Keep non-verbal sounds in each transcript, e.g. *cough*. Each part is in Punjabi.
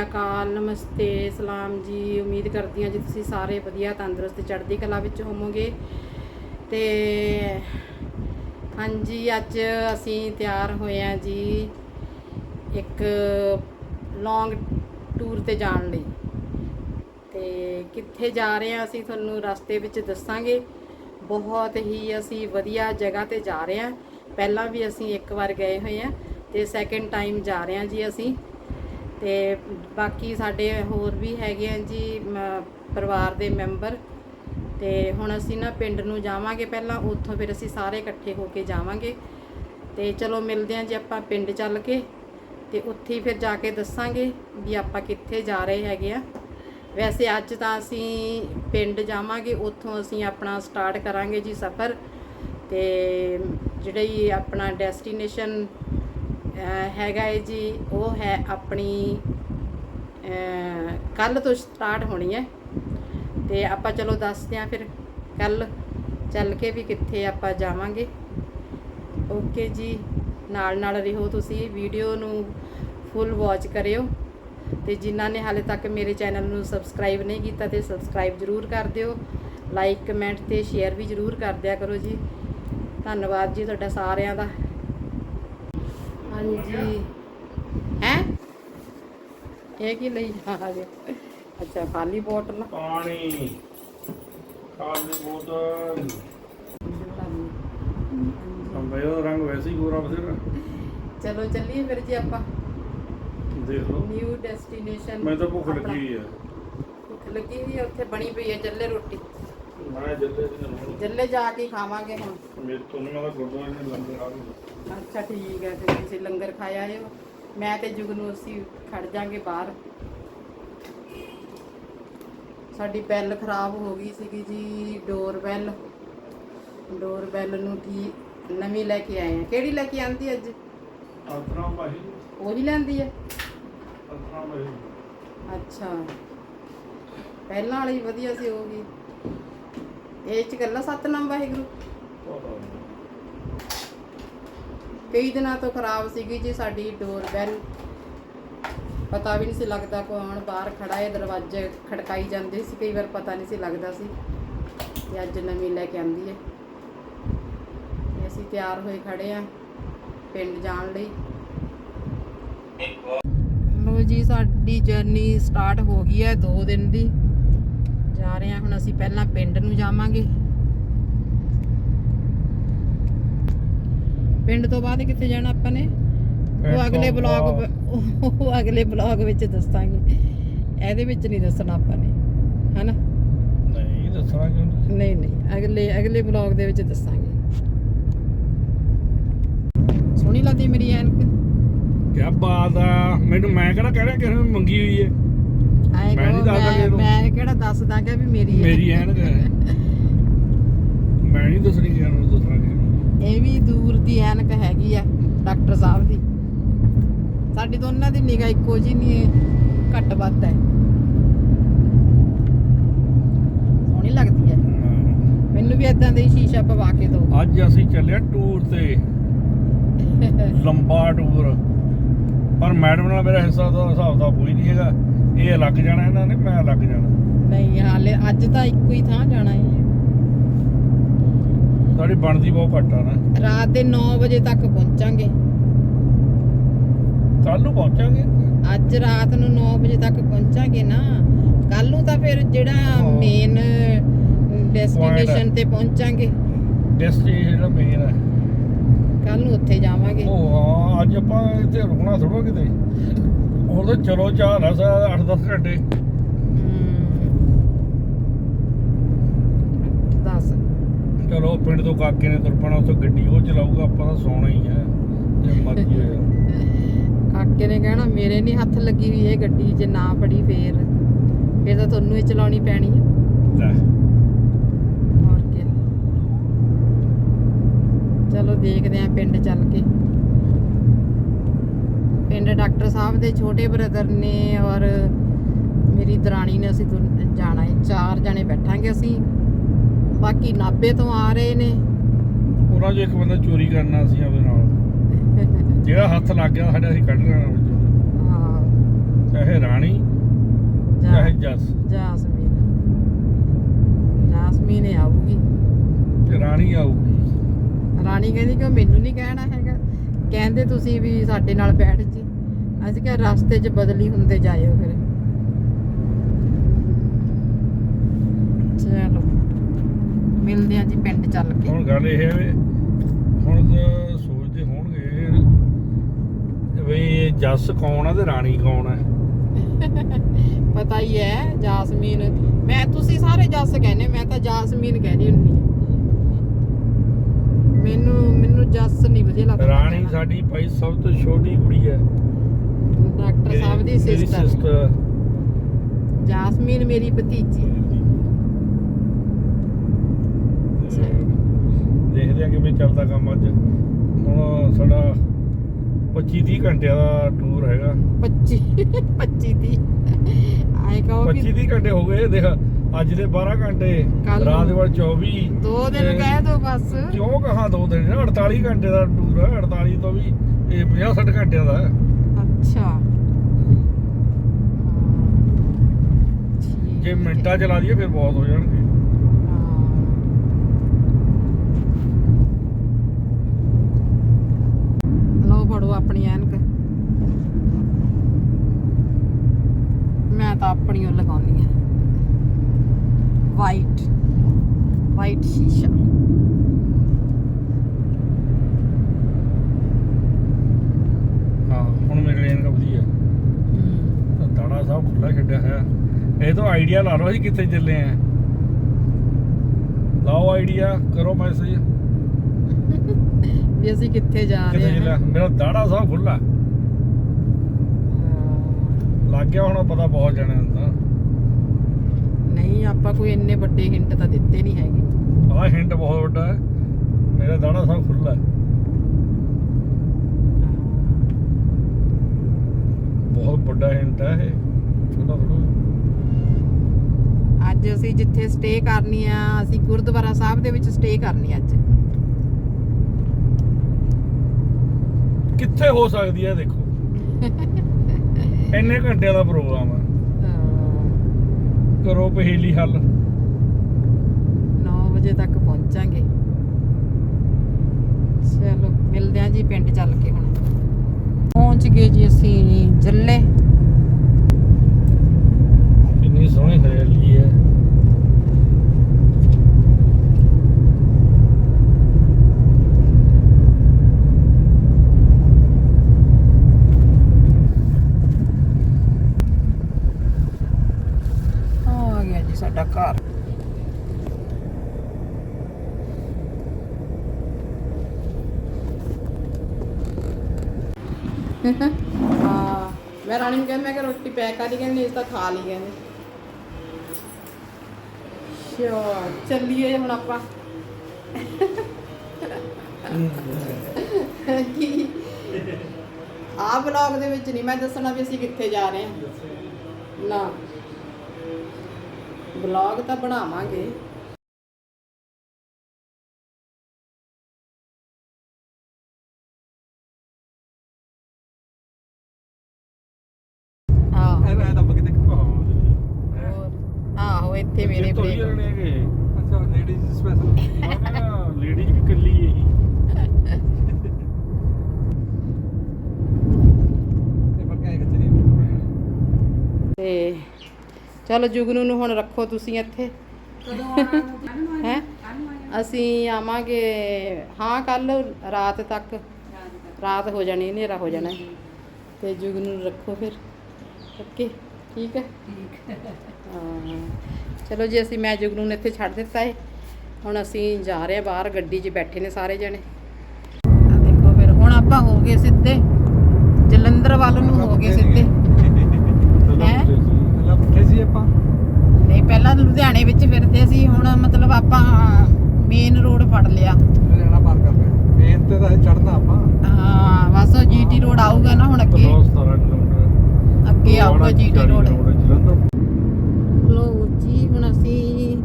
ਅਕਾਲ, ਨਮਸਤੇ, ਸਲਾਮ ਜੀ। ਉਮੀਦ ਕਰਦੀ ਹਾਂ ਜੀ ਤੁਸੀਂ ਸਾਰੇ ਵਧੀਆ, ਤੰਦਰੁਸਤ, ਚੜ੍ਹਦੀ ਕਲਾ ਵਿੱਚ ਹੋਵੋਗੇ। ਤੇ ਹਾਂਜੀ, ਅੱਜ ਅਸੀਂ ਤਿਆਰ ਹੋਏ ਹਾਂ ਜੀ ਇੱਕ ਲੌਂਗ ਟੂਰ ਤੇ ਜਾਣ ਲਈ। ਤੇ ਕਿੱਥੇ ਜਾ ਰਹੇ ਹਾਂ ਅਸੀਂ ਤੁਹਾਨੂੰ ਰਸਤੇ ਵਿੱਚ ਦੱਸਾਂਗੇ। ਬਹੁਤ ਹੀ ਅਸੀਂ ਵਧੀਆ ਜਗ੍ਹਾ ਤੇ ਜਾ ਰਹੇ ਹਾਂ। ਪਹਿਲਾਂ ਵੀ ਅਸੀਂ ਇੱਕ ਵਾਰ ਗਏ ਹੋਏ ਹਾਂ ਤੇ ਸੈਕਿੰਡ ਟਾਈਮ ਜਾ ਰਹੇ ਹਾਂ ਜੀ ਅਸੀਂ। ਤੇ ਬਾਕੀ ਸਾਡੇ ਹੋਰ ਵੀ ਹੈਗੇ ਆ ਜੀ, ਮ- ਪਰਿਵਾਰ ਦੇ ਮੈਂਬਰ। ਤੇ ਹੁਣ ਅਸੀਂ ਨਾ ਪਿੰਡ ਨੂੰ ਜਾਵਾਂਗੇ ਪਹਿਲਾਂ, ਉੱਥੋਂ ਫਿਰ ਅਸੀਂ ਸਾਰੇ ਇਕੱਠੇ ਹੋ ਕੇ ਜਾਵਾਂਗੇ। ਤੇ ਚਲੋ ਮਿਲਦੇ ਹਾਂ ਜੀ ਆਪਾਂ ਪਿੰਡ ਚੱਲ ਕੇ। ਤੇ ਉੱਥੇ ਫਿਰ ਜਾ ਕੇ ਦੱਸਾਂਗੇ ਵੀ ਆਪਾਂ ਕਿੱਥੇ ਜਾ ਰਹੇ ਹੈਗੇ ਆ। ਵੈਸੇ ਅੱਜ ਤਾਂ ਅਸੀਂ ਪਿੰਡ ਜਾਵਾਂਗੇ, ਉੱਥੋਂ ਅਸੀਂ ਆਪਣਾ ਸਟਾਰਟ ਕਰਾਂਗੇ ਜੀ ਸਫ਼ਰ। ਤੇ ਜਿਹੜੀ ਆਪਣਾ ਡੈਸਟੀਨੇਸ਼ਨ ਹੈਗਾ ਹੈ ਜੀ, ਉਹ ਹੈ ਆਪਣੀ ਕੱਲ ਤੋਂ ਸਟਾਰਟ ਹੋਣੀ ਹੈ ਤੇ ਆਪਾਂ ਚਲੋ ਦੱਸਦੇ ਹਾਂ ਫਿਰ ਕੱਲ ਚੱਲ ਕੇ ਵੀ ਕਿੱਥੇ ਆਪਾਂ ਜਾਵਾਂਗੇ। ਓਕੇ ਜੀ, ਨਾਲ ਨਾਲ ਰਹੋ ਤੁਸੀਂ, ਵੀਡੀਓ ਨੂੰ ਫੁੱਲ ਵਾਚ ਕਰਿਓ। ਤੇ ਜਿਨ੍ਹਾਂ ਨੇ ਹਾਲੇ ਤੱਕ ਮੇਰੇ ਚੈਨਲ ਨੂੰ ਸਬਸਕ੍ਰਾਈਬ ਨਹੀਂ ਕੀਤਾ ਤੇ ਸਬਸਕ੍ਰਾਈਬ ਜ਼ਰੂਰ ਕਰ ਦਿਓ। ਲਾਈਕ ਕਮੈਂਟ ਤੇ ਸ਼ੇਅਰ ਵੀ ਜ਼ਰੂਰ ਕਰ ਦਿਆ ਕਰੋ ਜੀ। ਧੰਨਵਾਦ ਜੀ ਤੁਹਾਡਾ ਸਾਰਿਆਂ ਦਾ। ਹਾਂਜੀ। ਹੈ? ਇਹ ਕੀ ਲਈ ਆ ਗਿਆ ਅੱਛਾ ਖਾਲੀ ਬੋਤਲ ਪਾਣੀ। ਖਾਲੀ ਬੋਤਲ। ਅੰਬੇ ਦਾ ਰੰਗ ਵੈਸੇ ਹੀ ਗੋਰਾ ਬਥੇਰਾ। ਚਲੋ ਚੱਲੀਏ ਫਿਰ ਜੀ ਆਪਾਂ। ਦੇਖ ਲਓ। ਨਿਊ ਡੈਸਟੀਨੇਸ਼ਨ ਮੈਨੂੰ ਤਾਂ ਭੁੱਖ ਲੱਗੀ ਹੋਈ ਹੈ ਭੁੱਖ ਲੱਗੀ ਹੋਈ ਹੈ ਉੱਥੇ ਬਣੀ ਪਈ ਹੈ ਜੱਲੇ ਰੋਟੀ। ਮੈਂ ਜੱਲੇ ਦੀ ਜੱਲੇ ਜਾ ਕੇ ਹੀ ਖਾਵਾਂਗੇ ਹੁਣ। ਮੇਰੇ ਤੋਂ ਨਹੀਂ ਮੈਂ ਗੁਰਦੁਆਰੇ ਨੇ ਲੰਗਰ ਆ ਗਏ ਅੱਛਾ ਠੀਕ ਹੈ ਫਿਰ ਤੁਸੀਂ ਲੰਗਰ ਖਾਇਆ ਆਇਓ ਮੈਂ ਤੇ ਜੁਗਨੂ ਅਸੀਂ ਖੜ ਜਾਾਂਗੇ ਬਾਹਰ। ਸਾਡੀ ਬੈਲ ਖਰਾਬ ਹੋ ਗਈ ਸੀਗੀ ਜੀ ਡੋਰ ਬੈਲ ਡੋਰ ਬੈਲ ਨੂੰ ਠੀਕ ਨਵੀਂ ਲੈ ਕੇ ਆਏ ਆ। ਕਿਹੜੀ ਲੈ ਕੇ ਆਂਦੀ ਅੱਜ? ਅਲਤਰਾ ਭਾਈ ਉਹੀ ਲੈਂਦੀ ਹੈ ਅਲਤਰਾ ਭਾਈ ਅੱਛਾ। ਪਹਿਲਾਂ ਵਾਲੀ ਵਧੀਆ ਸੀ ਉਹ ਵੀ। ਇਹ ਚ ਗੱਲਾਂ ਸਤਨਾਮ ਵਾਹਿਗੁਰੂ ਪਤਾ ਨਹੀਂ ਕਈ ਦਿਨਾਂ ਤੋਂ ਖਰਾਬ ਸੀਗੀ ਜੀ ਸਾਡੀ ਡੋਰ ਬੈਲ। ਪਤਾ ਵੀ ਨਹੀਂ ਸੀ ਲੱਗਦਾ ਕੌਣ ਬਾਹਰ ਖੜਾ ਹੈ, ਦਰਵਾਜ਼ੇ ਖੜਕਾਈ ਜਾਂਦੇ ਸੀ, ਕਈ ਵਾਰ ਪਤਾ ਨਹੀਂ ਸੀ ਲੱਗਦਾ ਸੀ ਤੇ ਅੱਜ ਨਵੀਂ ਲੈ ਕੇ ਆਂਦੀ ਹੈ। ਅਸੀਂ ਤਿਆਰ ਹੋਏ ਖੜੇ ਆ ਪਿੰਡ ਜਾਣ ਲਈ। ਲੋ ਜੀ, ਸਾਡੀ ਜਰਨੀ ਸਟਾਰਟ ਹੋ ਗਈ ਹੈ 2 ਦਿਨ ਦੀ। ਜਾ ਰਹੇ ਹਾਂ ਹੁਣ ਅਸੀਂ ਪਹਿਲਾਂ ਪਿੰਡ ਨੂੰ ਜਾਵਾਂਗੇ। ਪਿੰਡ ਤੋਂ ਬਾਅਦ ਕਿੱਥੇ ਜਾਣਾ ਆਪਾਂ ਨੇ? ਉਹ ਅਗਲੇ ਬਲੌਗ ਉਹ ਅਗਲੇ ਬਲੌਗ ਵਿੱਚ ਦੱਸਾਂਗੇ। ਇਹਦੇ ਵਿੱਚ ਨਹੀਂ ਦੱਸਣਾ ਆਪਾਂ ਨੇ ਹਨਾ? ਨਹੀਂ ਦੱਸਣਾ ਕਿਉਂ ਨਹੀਂ? ਨਹੀਂ ਅਗਲੇ ਅਗਲੇ ਬਲੌਗ ਦੇ ਵਿੱਚ ਦੱਸਾਂਗੇ। ਸੋਹਣੀ ਲੱਗਦੀ ਮੇਰੀ ਐਨਕ। ਕੀ ਬਾਤ ਆ। ਮੈਨੂੰ ਮੈਂ ਕਿਹੜਾ ਕਹਿ ਰਿਹਾ ਕਿਸੇ ਨੇ ਮੰਗੀ ਹੋਈ ਹੈ? ਮੈਂ ਨਹੀਂ ਦੱਸਦਾ ਮੈਂ- ਕਿਹੜਾ ਦੱਸਦਾ ਕਿ ਵੀ ਮੇਰੀ ਹੈ ਮੇਰੀ ਐਨਕ ਹੈ। ਮੈਂ ਨਹੀਂ ਦੱਸਣੀ ਕਿਸੇ ਨੂੰ ਨੂੰ ਇਹ ਵੀ ਦੂਰ ਦੀ ਐਨਕ ਹੈਗੀ ਆ ਡਾਕਟਰ ਸਾਹਿਬ ਦੀ। ਸਾਡੀ ਦੋਨਾਂ ਦੀ ਨਿਗਾਹ ਇੱਕੋ ਜੀ ਨਹੀਂ ਘੱਟ ਵੱਧ ਹੈ। ਸੋਹਣੀ ਲੱਗਦੀ ਹੈ। ਮੈਨੂੰ ਵੀ ਇਦਾਂ ਦਾ ਹੀ ਸ਼ੀਸ਼ਾ ਪਵਾ ਕੇ ਦਿਓ। ਅੱਜ ਅਸੀਂ ਚੱਲਿਆ ਟੂਰ ਤੇ। *laughs* ਲੰਬਾ ਟੂਰ। ਪਰ ਮੈਡਮ ਨਾਲ ਮੇਰਾ ਹਿੱਸਾ ਦਾ ਹਿਸਾਬ ਦਾ ਕੋਈ ਨਹੀਂ ਹੈਗਾ। ਇਹ ਅਲੱਗ ਜਾਣਾ ਇਹਨਾਂ ਨੇ ਮੈਂ ਅਲੱਗ ਜਾਣਾ। ਨਹੀਂ ਹਾਲੇ ਅੱਜ ਤਾਂ ਇੱਕੋ ਹੀ ਥਾਂ ਜਾਣਾ ਹੈ। ਸਾਡੀ ਬਣਦੀ ਬਹੁਤ ਘੱਟ ਆ ਨਾ। ਰਾਤ ਦੇ 9 ਵਜੇ ਤੱਕ ਪਹੁੰਚਾਂਗੇ। ਕੱਲ ਨੂੰ ਪਹੁੰਚਾਂਗੇ? ਅੱਜ ਰਾਤ ਨੂੰ 9 ਵਜੇ ਤੱਕ ਪਹੁੰਚਾਂਗੇ ਨਾ। ਕੱਲ ਨੂੰ ਤਾਂ ਫਿਰ ਜਿਹੜਾ। ਮੇਨ ਡੈਸਟੀਨੇਸ਼ਨ ਤੇ ਪਹੁੰਚਾਂਗੇ। ਡੈਸਟੀਨੇਸ਼ਨ ਜਿਹੜਾ ਮੇਨ ਹੈ ਕੱਲ ਨੂੰ ਉੱਥੇ ਜਾਵਾਂਗੇ। ਉਹ ਹਾਂ ਅੱਜ ਆਪਾਂ ਇੱਥੇ ਰੁਕਣਾ ਥੋੜਾ ਕਿਤੇ। ਉਹ ਤਾਂ ਚਲੋ ਚਾਹ ਨਾ ਸਾ 8-10 ਘੰਟੇ ਹਮ। ਦੱਸ ਚਲੋ ਪਿੰਡ ਤੋਂ ਕਾਕੇ ਨੇ ਤੁਰ ਪੈਣਾ ਉੱਥੇ ਗੱਡੀ ਉਹ ਚਲਾਊਗਾ ਆਪਾਂ ਤਾਂ ਸੌਣਾ ਹੀ ਹੈ ਜੇ ਮਰਜ਼ੀ ਹੋਇਆ। ਕਾਕੇ ਨੇ ਕਹਿਣਾ ਮੇਰੇ ਨਹੀਂ ਹੱਥ ਲੱਗੀ ਹੋਈ ਇਹ ਗੱਡੀ ਜੇ ਨਾ ਫੜੀ ਫੇਰ ਫੇਰ ਤਾਂ ਤੁਹਾਨੂੰ ਹੀ ਚਲਾਉਣੀ ਪੈਣੀ ਹੈ ਲੈ। ਹੋਰ ਕੀ। ਚਲੋ ਦੇਖਦੇ ਆਂ ਪਿੰਡ ਚੱਲ ਕੇ। ਪਿੰਡ ਡਾਕਟਰ ਸਾਹਿਬ ਦੇ ਛੋਟੇ ਬ੍ਰਦਰ ਨੇ ਔਰ ਮੇਰੀ ਦਰਾਣੀ ਨੇ ਅਸੀਂ ਜਾਣਾ ਹੈ ਚਾਰ ਜਣੇ ਬੈਠਾਂਗੇ ਅਸੀਂ। ਬਾਕੀ ਨਾਬੇ ਤੋਂ ਆ ਰਹੇ ਨੇ। ਉਹਨਾਂ 'ਚੋਂ ਇੱਕ ਬੰਦਾ ਚੋਰੀ ਕਰਨਾ ਸੀ ਆਪਦੇ ਨਾਲ। *laughs* ਜਿਹੜਾ ਹੱਥ ਲੱਗ ਗਿਆ ਸਾਡੇ ਅਸੀਂ ਕੱਢ ਲੈਣਾ ਵਿੱਚੋਂ ਹਾਂ। ਚਾਹੇ ਰਾਣੀ ਜਾ- ਚਾਹੇ ਜੱਸ। ਜਾਸਮੀਨ। ਜਾਸਮੀਨ ਆਊਗੀ। ਤੇ ਰਾਣੀ ਆਊਗੀ। ਰਾਣੀ ਕਹਿੰਦੀ ਕਿ ਮੈਨੂੰ ਨਹੀਂ ਕਹਿਣਾ ਹੈਗਾ। ਕਹਿੰਦੇ ਤੁਸੀਂ ਵੀ ਸਾਡੇ ਨਾਲ ਬੈਠ ਜੀ। ਅਸੀਂ ਕਿਹਾ ਰਸਤੇ 'ਚ ਬਦਲੀ ਹੁੰਦੇ ਜਾਇਓ ਫਿਰ। ਚਲੋ। ਮਿਲਦੇ ਆ ਜੀ ਪਿੰਡ ਚੱਲ ਕੇ। ਹੁਣ ਗੱਲ ਇਹ ਹੈ ਹੁਣ ਸੋਚਦੇ ਹੋਣਗੇ ਵੀ ਜੱਸ ਕੌਣ ਆ ਤੇ ਰਾਣੀ ਕੌਣ ਆ? ਪਤਾ ਹੀ ਹੈ ਜਾਸਮੀਨ। ਮੈਂ ਤੁਸੀਂ ਸਾਰੇ ਜੱਸ ਕਹਿੰਦੇ ਮੈਂ ਤਾਂ ਜਾਸਮੀਨ ਕਹਿਣੀ ਹੁੰਦੀ। ਮੈਨੂੰ ਮੈਨੂੰ ਜੱਸ ਨਹੀਂ ਵਧੀਆ ਲੱਗਦਾ। ਰਾਣੀ ਸਾਡੀ ਭਾਈ ਸਭ ਤੋਂ ਛੋਟੀ ਕੁੜੀ ਹੈ। ਡਾਕਟਰ ਸਾਹਿਬ ਦੀ ਸਿਸਟਰ। ਜਾਸਮੀਨ ਮੇਰੀ ਭਤੀਜੀ ਦੇਖਦੇ ਆ ਕਿਵੇਂ ਚੱਲਦਾ ਕੰਮ ਅੱਜ। ਹੁਣ ਸਾਡਾ 25 30 ਘੰਟਿਆਂ ਦਾ ਟੂਰ ਹੈਗਾ। 25 25 ਦੀ ਆਏ ਕਹੋ 25 ਕਿ 30 ਘੰਟੇ ਹੋ ਗਏ ਦੇਖ ਅੱਜ ਦੇ 12 ਘੰਟੇ। ਰਾਤ ਦੇ ਬਾਅਦ 24 ਦੋ ਦਿਨ ਤੇ- ਕਹਿ ਦੋ ਬਸ। ਕਿਉਂ ਕਹਾਂ ਦੋ ਦਿਨ? 48 ਘੰਟੇ ਦਾ ਟੂਰ ਹੈ 48 ਤੋਂ ਵੀ ਇਹ 50 60 ਘੰਟਿਆਂ ਦਾ ਅੱਛਾ। ਜੇ। ਮਿੰਟਾਂ ਚਲਾ ਦਈਏ ਫਿਰ ਬਹੁਤ ਹੋ ਜਾਣਗੇ ਹਾਂ। ਲਓ ਫੜੋ ਆਪਣੀ ਐਨਕ ਮੈਂ ਤਾਂ ਆਪਣੀ ਉਹ ਲਗਾਉਣੀ ਆ ਵਾਈਟ ਵਾਈਟ ਸ਼ੀਸ਼ਾ ਹਾਂ ਹੁਣ ਮੇਰੇ ਲਈ ਇਹਨਾਂ ਵਧੀਆ ਸਾਹਿਬ ਖੁੱਲਾ ਛੱਡਿਆ ਹੋਇਆ। ਇਹ ਤੋਂ ਆਈਡੀਆ ਲਾ ਲਓ ਅਸੀਂ ਕਿੱਥੇ ਚੱਲੇ ਆ। ਲਾਓ ਆਈਡੀਆ ਕਰੋ ਮੈਸੇਜ ਵੀ ਅਸੀਂ ਕਿੱਥੇ ਜਾ ਕਿੱਥੇ ਰਹੇ ਚੱਲਿਆ ਹਾਂ ਮੇਰਾ ਦਾੜਾ ਸਾਹਿਬ ਖੁੱਲਾ। ਲੱਗ ਗਿਆ ਹੁਣ ਪਤਾ ਬਹੁਤ ਜਾਣੇ ਤਾਂ। ਨਹੀਂ ਆਪਾਂ ਕੋਈ ਇੰਨੇ ਵੱਡੇ ਹਿੰਟ ਤਾਂ ਦਿੱਤੇ ਨਹੀਂ ਹੈਗੇ। ਆਹ ਹਿੰਟ ਬਹੁਤ ਵੱਡਾ ਹੈ। ਮੇਰਾ ਦਾੜਾ ਸਾਹਿਬ ਖੁੱਲਾ ਹੈ। ਬਹੁਤ ਵੱਡਾ ਹਿੰਟ ਹੈ ਇਹ। ਛੋਟਾ ਥੋੜਾ ਅੱਜ ਅਸੀਂ ਜਿੱਥੇ ਸਟੇ ਕਰਨੀ ਆ ਅਸੀਂ ਗੁਰਦੁਆਰਾ ਸਾਹਿਬ ਦੇ ਵਿੱਚ ਸਟੇ ਕਰਨੀ ਆ ਅੱਜ। ਕਿੱਥੇ ਹੋ ਸਕਦੀ ਹੈ ਦੇਖੋ? ਇੰਨੇ ਘੰਟਿਆਂ ਦਾ ਪ੍ਰੋਗਰਾਮ ਹੈ। ਕਰੋ ਪਹੇਲੀ ਹੱਲ। 9 ਵਜੇ ਤੱਕ ਪਹੁੰਚਾਂਗੇ। ਚਲੋ ਮਿਲਦੇ ਆਂ ਜੀ ਪਿੰਡ ਚੱਲ ਕੇ ਹੁਣ। ਪਹੁੰਚ ਗਏ ਜੀ ਅਸੀਂ ਜੱਲੇ। ਸੋਹਣੀ ਹਰਿਆਲੀ ਹੈ। ਆ ਗਿਆ ਜੀ ਸਾਡਾ ਘਰ। *laughs* ਹਾਂ ਮੈਂ ਰਾਣੀ ਨੂੰ ਕਹਿੰਦਾ ਮੈਂ ਕਿ ਰੋਟੀ ਪੈਕ ਕਰ ਲਈ ਕਹਿੰਦੀ ਇਸ ਤਾਂ ਖਾ ਲਈ ਕਹਿੰਦੇ। ਸ਼ੋ ਚੱਲੀਏ ਹੁਣ ਆਪਾਂ। ਕੀ? ਆ ਬਲੌਗ ਦੇ ਵਿੱਚ ਨਹੀਂ, ਮੈਂ ਦੱਸਣਾ ਵੀ ਅਸੀਂ ਕਿੱਥੇ ਜਾ ਰਹੇ ਹਾਂ। ਨਾ। ਬਲੌਗ ਤਾਂ ਬਣਾਵਾਂਗੇ ਆਹੋ ਐ ਦੱਬ ਕੇ ਦੇਖ ਹੋਰ, ਆਹੋ ਇੱਥੇ ਮੇਰੇ ਤੋਂ। ਹੀ ਹੈਗੇ। ਅੱਛਾ ਲੇਡੀਜ਼ ਸਪੈਸ਼ਲ ਲੇਡੀ ਵੀ ਕੱਲੀ ਤੇ ਤੇ ਚਲੋ ਜੁਗਨੂ ਨੂੰ ਹੁਣ ਰੱਖੋ ਤੁਸੀਂ ਇੱਥੇ। ਹੈ? ਅਸੀਂ ਆਵਾਂਗੇ ਹਾਂ ਕੱਲ ਰਾਤ ਤੱਕ। ਰਾਤ ਹੋ ਜਾਣੀ ਹਨੇਰਾ ਹੋ ਜਾਣਾ। ਤੇ ਜੁਗਨੂ ਨੂੰ ਰੱਖੋ ਫਿਰ। ਓਕੇ ਠੀਕ ਹੈ। ਹਾਂ। ਚਲੋ ਜੀ ਅਸੀਂ ਮੈਂ ਜੁਗਨੂ ਨੂੰ ਇੱਥੇ ਛੱਡ ਦਿੱਤਾ ਹੈ ਹੁਣ ਅਸੀਂ ਜਾ ਰਹੇ ਬਾਹਰ ਗੱਡੀ 'ਚ ਬੈਠੇ ਨੇ ਸਾਰੇ ਜਣੇ। ਆ ਦੇਖੋ ਫਿਰ ਹੁਣ ਆਪਾਂ ਹੋ ਗਏ ਸਿੱਧੇ। ਜਲੰਧਰ ਵੱਲ ਨੂੰ ਹੋ ਗਏ ਸਿੱਧੇ। ਹੈਂ? ਸੀ ਆਪਾਂ। ਨਹੀਂ ਪਹਿਲਾਂ ਲੁਧਿਆਣੇ ਵਿੱਚ ਫਿਰਦੇ ਸੀ ਹੁਣ ਮਤਲਬ ਆਪਾਂ ਮੇਨ ਰੋਡ ਫੜ ਲਿਆ। ਲੁਧਿਆਣਾ ਪਾਰ ਕਰ ਲਿਆ। ਮੇਨ ਤੇ ਤਾਂ ਚੜਨਾ ਆਪਾਂ। ਹਾਂ ਬਸ ਉਹ ਜੀਟੀ ਰੋਡ ਆਊਗਾ ਨਾ ਹੁਣ ਅੱਗੇ। 17 ਕਿਲੋਮੀਟਰ। ਅੱਗੇ ਆਊਗਾ ਜੀਟੀ ਰੋਡ ਜਲੰਧਰ। ਹੁਣ ਅਸੀਂ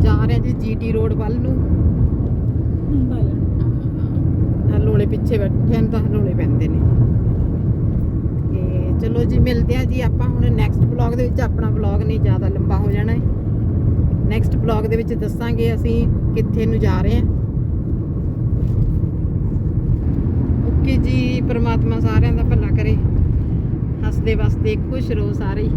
ਜਾ ਰਹੇ ਜੀ ਜੀਟੀ ਰੋਡ ਵੱਲ ਨੂੰ। ਹਲੋਲੇ ਪਿੱਛੇ ਬੈਠੇ ਹਨ ਤਾਂ ਹਲੋਲੇ ਪੈਂਦੇ ਨੇ। ਤੇ ਚਲੋ ਜੀ, ਮਿਲਦੇ ਆ ਜੀ ਆਪਾਂ ਹੁਣ ਨੈਕਸਟ ਬਲੌਗ ਦੇ ਵਿੱਚ। ਆਪਣਾ ਬਲੌਗ ਨਹੀਂ, ਜ਼ਿਆਦਾ ਲੰਬਾ ਹੋ ਜਾਣਾ ਹੈ। ਨੈਕਸਟ ਬਲੌਗ ਦੇ ਵਿੱਚ ਦੱਸਾਂਗੇ ਅਸੀਂ ਕਿੱਥੇ ਨੂੰ ਜਾ ਰਹੇ ਹਾਂ। ਓਕੇ ਜੀ, ਪ੍ਰਮਾਤਮਾ ਸਾਰਿਆਂ ਦਾ ਭਲਾ ਕਰੇ। ਹੱਸਦੇ ਵਸਦੇ ਖੁਸ਼ ਰਹੋ ਸਾਰੇ।